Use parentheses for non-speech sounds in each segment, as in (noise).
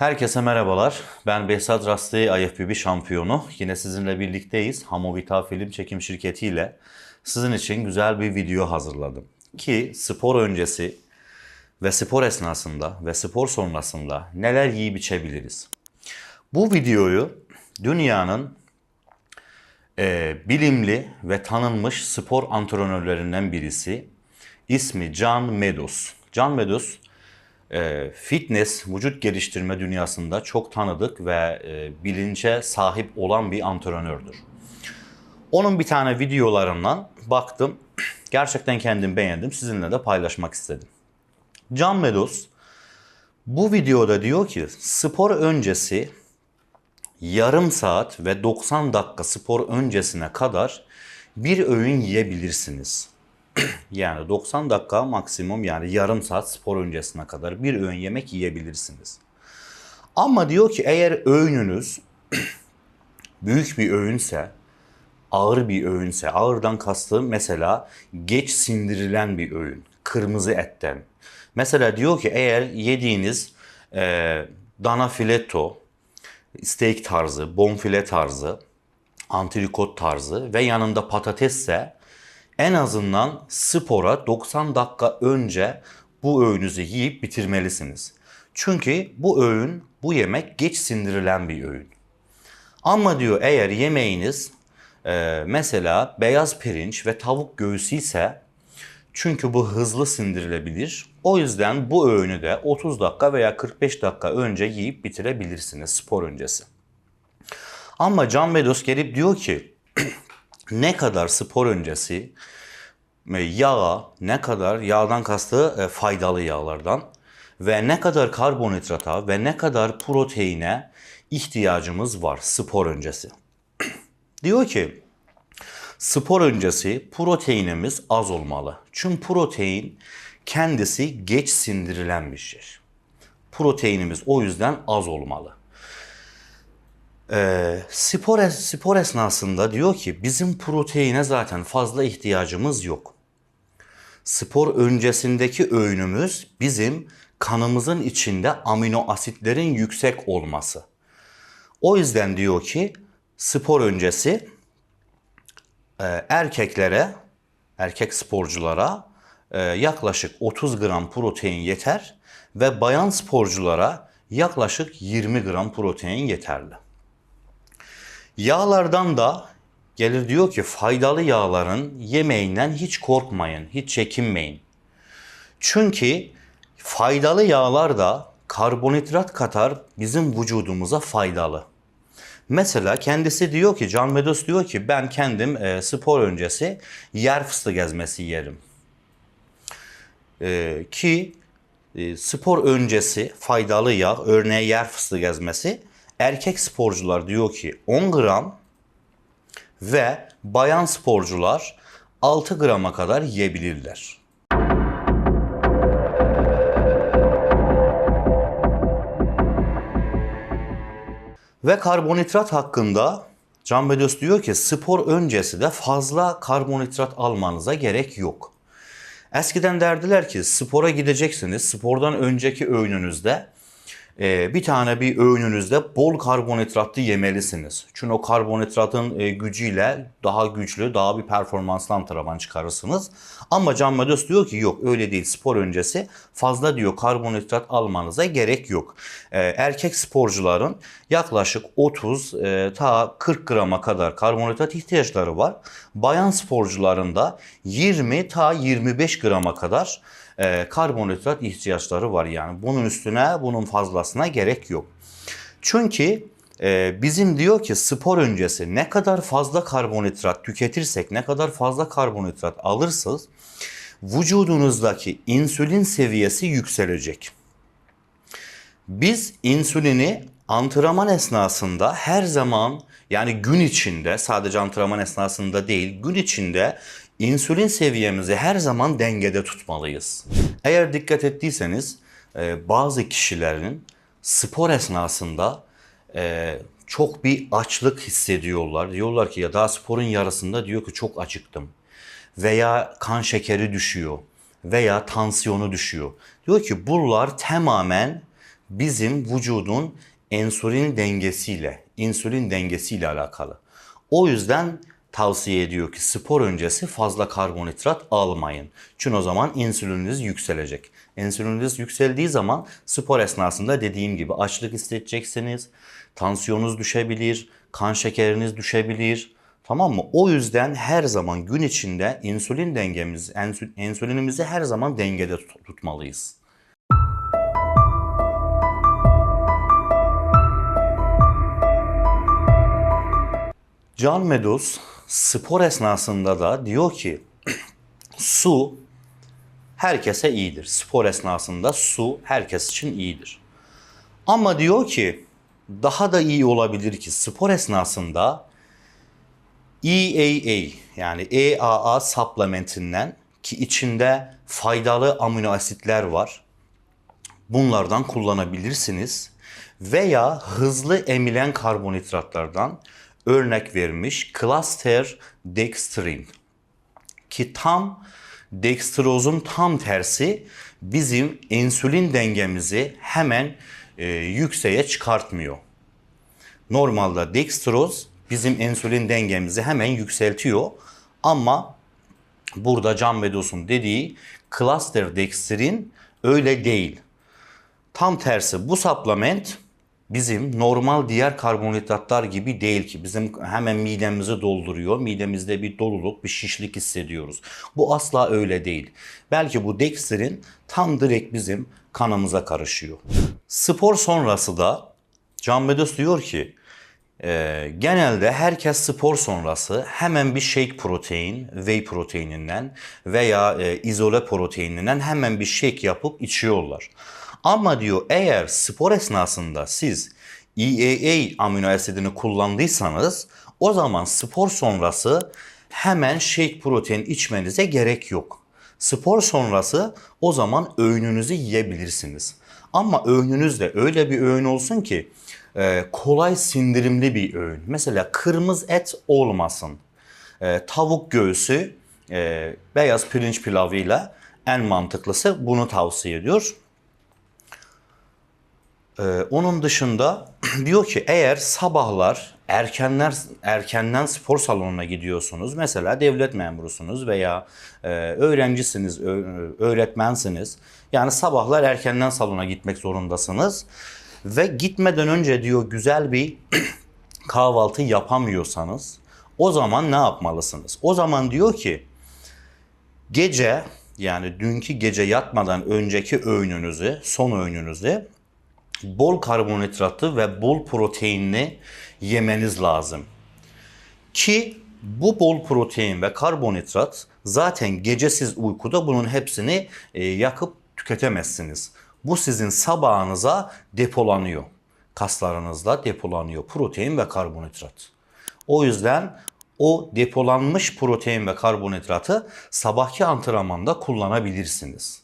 Herkese merhabalar. Ben Behzat Rastı IFBB şampiyonu. Yine sizinle birlikteyiz. Hamovita Film Çekim Şirketi ile sizin için güzel bir video hazırladım. Ki spor öncesi ve spor esnasında ve spor sonrasında neler yiyip içebiliriz? Bu videoyu dünyanın e, bilimli ve tanınmış spor antrenörlerinden birisi. İsmi John Meadows. John Meadows e, fitness, vücut geliştirme dünyasında çok tanıdık ve e, bilince sahip olan bir antrenördür. Onun bir tane videolarından baktım. (clears throat) Gerçekten kendim beğendim. Sizinle de paylaşmak istedim. John Meadows bu videoda diyor ki spor öncesi yarım saat ve 90 dakika spor öncesine kadar bir öğün yiyebilirsiniz. (clears throat) yani 90 dakika maksimum yani yarım saat spor öncesine kadar bir öğün yemek yiyebilirsiniz. Ama diyor ki eğer öğününüz (clears throat) büyük bir öğünse, ağır bir öğünse, ağırdan kastım mesela geç sindirilen bir öğün, kırmızı etten. Mesela diyor ki eğer yediğiniz e, dana fileto, steak tarzı, bonfile tarzı, antrikot tarzı ve yanında patatesse en azından spora 90 dakika önce bu öğünüzü yiyip bitirmelisiniz. Çünkü bu öğün, bu yemek geç sindirilen bir öğün. Ama diyor eğer yemeğiniz e, mesela beyaz pirinç ve tavuk göğsü ise çünkü bu hızlı sindirilebilir. O yüzden bu öğünü de 30 dakika veya 45 dakika önce yiyip bitirebilirsiniz spor öncesi. Ama Can Medos gelip diyor ki ne kadar spor öncesi e, yağa, ne kadar yağdan kastı e, faydalı yağlardan ve ne kadar karbonhidrata ve ne kadar proteine ihtiyacımız var spor öncesi. (clears throat) diyor ki spor öncesi proteinimiz az olmalı. Çünkü protein kendisi geç sindirilen bir şey. Proteinimiz o yüzden az olmalı. Ee, spor, es- spor esnasında diyor ki bizim proteine zaten fazla ihtiyacımız yok. Spor öncesindeki öğünümüz bizim kanımızın içinde amino asitlerin yüksek olması. O yüzden diyor ki spor öncesi e, erkeklere, erkek sporculara e, yaklaşık 30 gram protein yeter ve bayan sporculara yaklaşık 20 gram protein yeterli. Yağlardan da gelir diyor ki faydalı yağların yemeğinden hiç korkmayın, hiç çekinmeyin. Çünkü faydalı yağlar da karbonhidrat kadar bizim vücudumuza faydalı. Mesela kendisi diyor ki, Can Medos diyor ki ben kendim e, spor öncesi yer fıstığı ezmesi yerim. E, ki e, spor öncesi faydalı yağ, örneğin yer fıstığı ezmesi erkek sporcular diyor ki 10 gram ve bayan sporcular 6 grama kadar yiyebilirler. Ve karbonhidrat hakkında Can Bedos diyor ki spor öncesi de fazla karbonhidrat almanıza gerek yok. Eskiden derdiler ki spora gideceksiniz. Spordan önceki öğününüzde e, bir tane bir öğününüzde bol karbonhidratlı yemelisiniz. Çünkü o karbonhidratın e, gücüyle daha güçlü, daha bir performanslı antrenman çıkarırsınız. Ama Can Medos diyor ki yok öyle değil. Spor öncesi fazla diyor karbonhidrat almanıza gerek yok. E, erkek sporcuların yaklaşık 30 e, ta 40 grama kadar karbonhidrat ihtiyaçları var. Bayan sporcuların da 20 ta 25 grama kadar e, karbonhidrat ihtiyaçları var yani. Bunun üstüne bunun fazlasına gerek yok. Çünkü e, bizim diyor ki spor öncesi ne kadar fazla karbonhidrat tüketirsek, ne kadar fazla karbonhidrat alırsanız vücudunuzdaki insülin seviyesi yükselecek. Biz insülini antrenman esnasında her zaman yani gün içinde sadece antrenman esnasında değil gün içinde insülin seviyemizi her zaman dengede tutmalıyız. Eğer dikkat ettiyseniz e, bazı kişilerin spor esnasında e, çok bir açlık hissediyorlar. Diyorlar ki ya daha sporun yarısında diyor ki çok acıktım. Veya kan şekeri düşüyor. Veya tansiyonu düşüyor. Diyor ki bunlar tamamen bizim vücudun insülin dengesiyle, insülin dengesiyle alakalı. O yüzden tavsiye ediyor ki spor öncesi fazla karbonhidrat almayın. Çünkü o zaman insülininiz yükselecek. İnsülininiz yükseldiği zaman spor esnasında dediğim gibi açlık hissedeceksiniz. Tansiyonunuz düşebilir, kan şekeriniz düşebilir. Tamam mı? O yüzden her zaman gün içinde insülin dengemiz, insü- insülinimizi her zaman dengede tut- tutmalıyız. Can Meadows spor esnasında da diyor ki su herkese iyidir. Spor esnasında su herkes için iyidir. Ama diyor ki daha da iyi olabilir ki spor esnasında EAA yani EAA supplementinden ki içinde faydalı amino asitler var. Bunlardan kullanabilirsiniz. Veya hızlı emilen karbonhidratlardan örnek vermiş cluster dextrin ki tam dextrozun tam tersi bizim insülin dengemizi hemen e, yükseğe çıkartmıyor. Normalde dextroz bizim insülin dengemizi hemen yükseltiyor ama burada Can Medos'un dediği cluster dextrin öyle değil. Tam tersi bu supplement bizim normal diğer karbonhidratlar gibi değil ki bizim hemen midemizi dolduruyor. Midemizde bir doluluk, bir şişlik hissediyoruz. Bu asla öyle değil. Belki bu dextrin tam direkt bizim kanımıza karışıyor. Spor sonrası da Can Medos diyor ki ee, genelde herkes spor sonrası hemen bir shake protein, whey proteininden veya e, izole proteininden hemen bir shake yapıp içiyorlar. Ama diyor eğer spor esnasında siz EAA amino asidini kullandıysanız o zaman spor sonrası hemen shake protein içmenize gerek yok. Spor sonrası o zaman öğününüzü yiyebilirsiniz. Ama öğününüz de öyle bir öğün olsun ki e, kolay sindirimli bir öğün. Mesela kırmızı et olmasın. E, tavuk göğsü, e, beyaz pirinç pilavıyla en mantıklısı bunu tavsiye ediyor. Ee, onun dışında (clears throat) diyor ki eğer sabahlar erkenler erkenden spor salonuna gidiyorsunuz. Mesela devlet memurusunuz veya e, öğrencisiniz, ö- öğretmensiniz. Yani sabahlar erkenden salona gitmek zorundasınız. Ve gitmeden önce diyor güzel bir (clears throat) kahvaltı yapamıyorsanız o zaman ne yapmalısınız? O zaman diyor ki gece yani dünkü gece yatmadan önceki öğününüzü, son öğününüzü bol karbonhidratı ve bol proteinli yemeniz lazım. Ki bu bol protein ve karbonhidrat zaten gecesiz uykuda bunun hepsini e, yakıp tüketemezsiniz. Bu sizin sabahınıza depolanıyor. Kaslarınızda depolanıyor protein ve karbonhidrat. O yüzden o depolanmış protein ve karbonhidratı sabahki antrenmanda kullanabilirsiniz.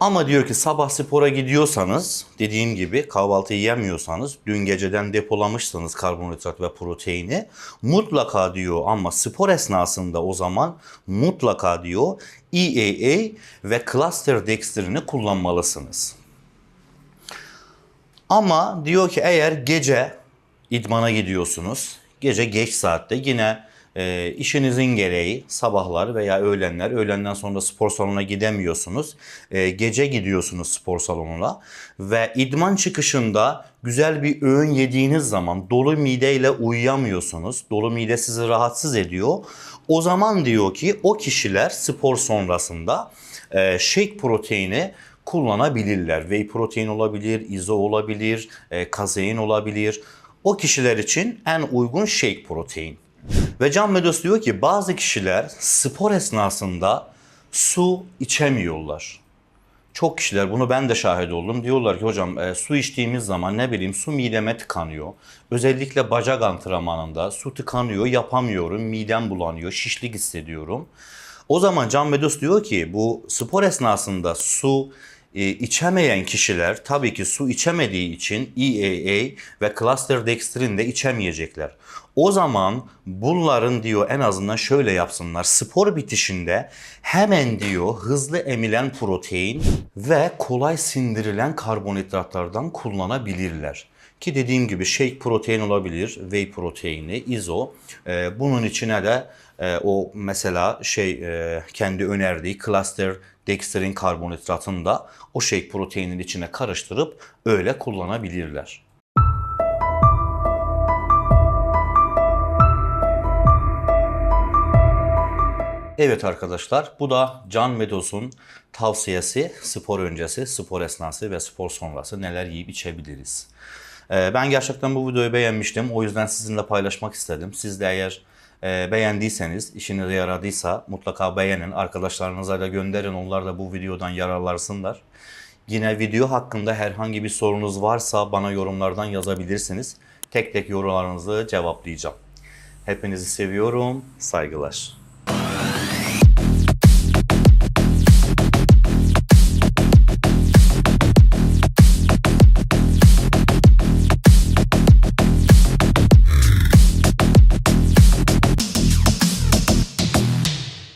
Ama diyor ki sabah spora gidiyorsanız dediğim gibi kahvaltı yiyemiyorsanız dün geceden depolamışsanız karbonhidrat ve proteini mutlaka diyor ama spor esnasında o zaman mutlaka diyor EAA ve cluster dextrin'i kullanmalısınız. Ama diyor ki eğer gece idmana gidiyorsunuz, gece geç saatte yine e, işinizin gereği sabahlar veya öğlenler, öğlenden sonra spor salonuna gidemiyorsunuz. E, gece gidiyorsunuz spor salonuna ve idman çıkışında güzel bir öğün yediğiniz zaman dolu mideyle uyuyamıyorsunuz. Dolu mide sizi rahatsız ediyor. O zaman diyor ki o kişiler spor sonrasında e, shake proteini kullanabilirler. Whey protein olabilir, izo olabilir, e, kazein olabilir. O kişiler için en uygun shake protein. Ve Can Medos diyor ki bazı kişiler spor esnasında su içemiyorlar. Çok kişiler bunu ben de şahit oldum. Diyorlar ki hocam e, su içtiğimiz zaman ne bileyim su mideme tıkanıyor. Özellikle bacak antrenmanında su tıkanıyor, yapamıyorum, midem bulanıyor, şişlik hissediyorum. O zaman Can Medos diyor ki bu spor esnasında su e, içemeyen kişiler tabii ki su içemediği için EAA ve cluster dextrin de içemeyecekler. O zaman bunların diyor en azından şöyle yapsınlar. Spor bitişinde hemen diyor hızlı emilen protein ve kolay sindirilen karbonhidratlardan kullanabilirler. Ki dediğim gibi shake protein olabilir, whey proteini, izo. Ee, bunun içine de e, o mesela şey e, kendi önerdiği cluster dextrin karbonhidratını da o shake proteinin içine karıştırıp öyle kullanabilirler. Evet arkadaşlar bu da Can Medos'un tavsiyesi spor öncesi, spor esnası ve spor sonrası neler yiyip içebiliriz. Ee, ben gerçekten bu videoyu beğenmiştim. O yüzden sizinle paylaşmak istedim. Siz de eğer e, beğendiyseniz, işinize yaradıysa mutlaka beğenin. Arkadaşlarınıza da gönderin. Onlar da bu videodan yararlarsınlar. Yine video hakkında herhangi bir sorunuz varsa bana yorumlardan yazabilirsiniz. Tek tek yorumlarınızı cevaplayacağım. Hepinizi seviyorum. Saygılar.